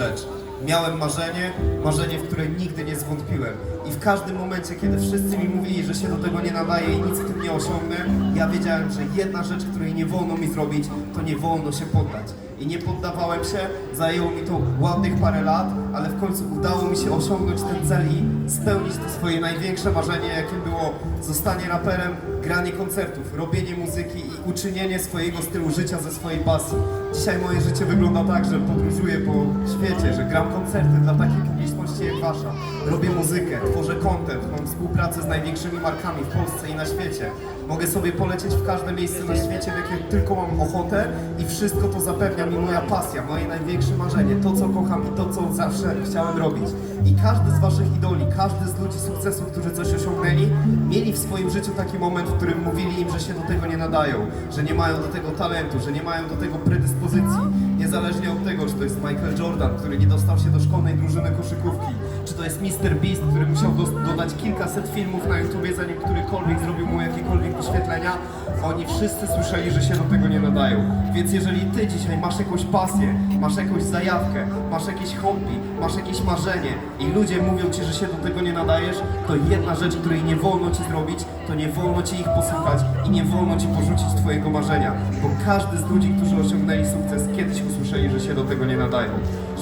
rzecz. Miałem marzenie, marzenie, w które nigdy nie zwątpiłem. I w każdym momencie, kiedy wszyscy mi mówili, że się do tego nie nadaje i nic w tym nie osiągnę, ja wiedziałem, że jedna rzecz, której nie wolno mi zrobić, to nie wolno się poddać. I nie poddawałem się, zajęło mi to ładnych parę lat, ale w końcu udało mi się osiągnąć ten cel i spełnić to swoje największe marzenie, jakim było zostanie raperem, granie koncertów, robienie muzyki i uczynienie swojego stylu życia ze swojej pasji. Dzisiaj moje życie wygląda tak, że podróżuję po świecie, że gram koncerty dla takiej publiczności jak wasza. Robię muzykę, tworzę content, mam współpracę z największymi markami w Polsce i na świecie. Mogę sobie polecieć w każde miejsce na świecie, w jakie tylko mam ochotę i wszystko to zapewnia mi moja pasja, moje największe marzenie, to co kocham i to co zawsze chciałem robić. I każdy z waszych idoli, każdy z ludzi sukcesu, którzy coś osiągnęli, mieli w swoim życiu taki moment, w którym mówili im, że się do tego nie nadają, że nie mają do tego talentu, że nie mają do tego predyspozycji. Niezależnie od tego, czy to jest Michael Jordan, który nie dostał się do szkolnej drużyny koszykówki, czy to jest Mr. Beast, który musiał dos- dodać kilkaset filmów na YouTubie, zanim którykolwiek zrobił mu jakiekolwiek wyświetlenia, oni wszyscy słyszeli, że się do tego nie nadają. Więc jeżeli ty dzisiaj masz jakąś pasję, masz jakąś zajawkę, masz jakieś hobby, masz jakieś marzenie i ludzie mówią ci, że się do tego nie nadajesz, to jedna rzecz, której nie wolno ci zrobić, to nie wolno ci ich posłuchać i nie wolno ci porzucić twojego marzenia, bo każdy z ludzi, którzy osiągnęli sukces, kiedyś usłyszeli, że się do tego nie nadają.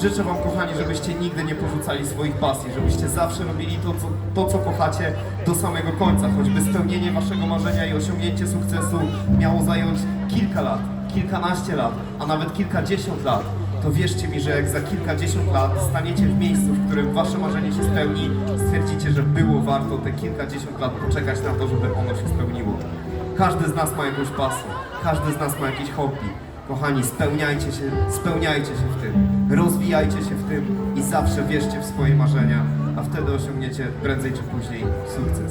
Życzę wam, kochani, żebyście nigdy nie porzucali swoich pasji, żebyście zawsze robili to, co, to, co kochacie do samego końca, choćby spełnienie waszego marzenia i osiągnięcie sukcesu miało zająć kilka lat, kilkanaście lat, a nawet kilkadziesiąt lat, to wierzcie mi, że jak za kilkadziesiąt lat staniecie w miejscu, w którym wasze marzenie się spełni, stwierdzicie, że było warto te kilkadziesiąt lat poczekać na to, żeby ono się spełniło. Każdy z nas ma jakąś pasję, każdy z nas ma jakieś hobby. Kochani, spełniajcie się, spełniajcie się w tym, rozwijajcie się w tym i zawsze wierzcie w swoje marzenia, a wtedy osiągniecie prędzej czy później sukces.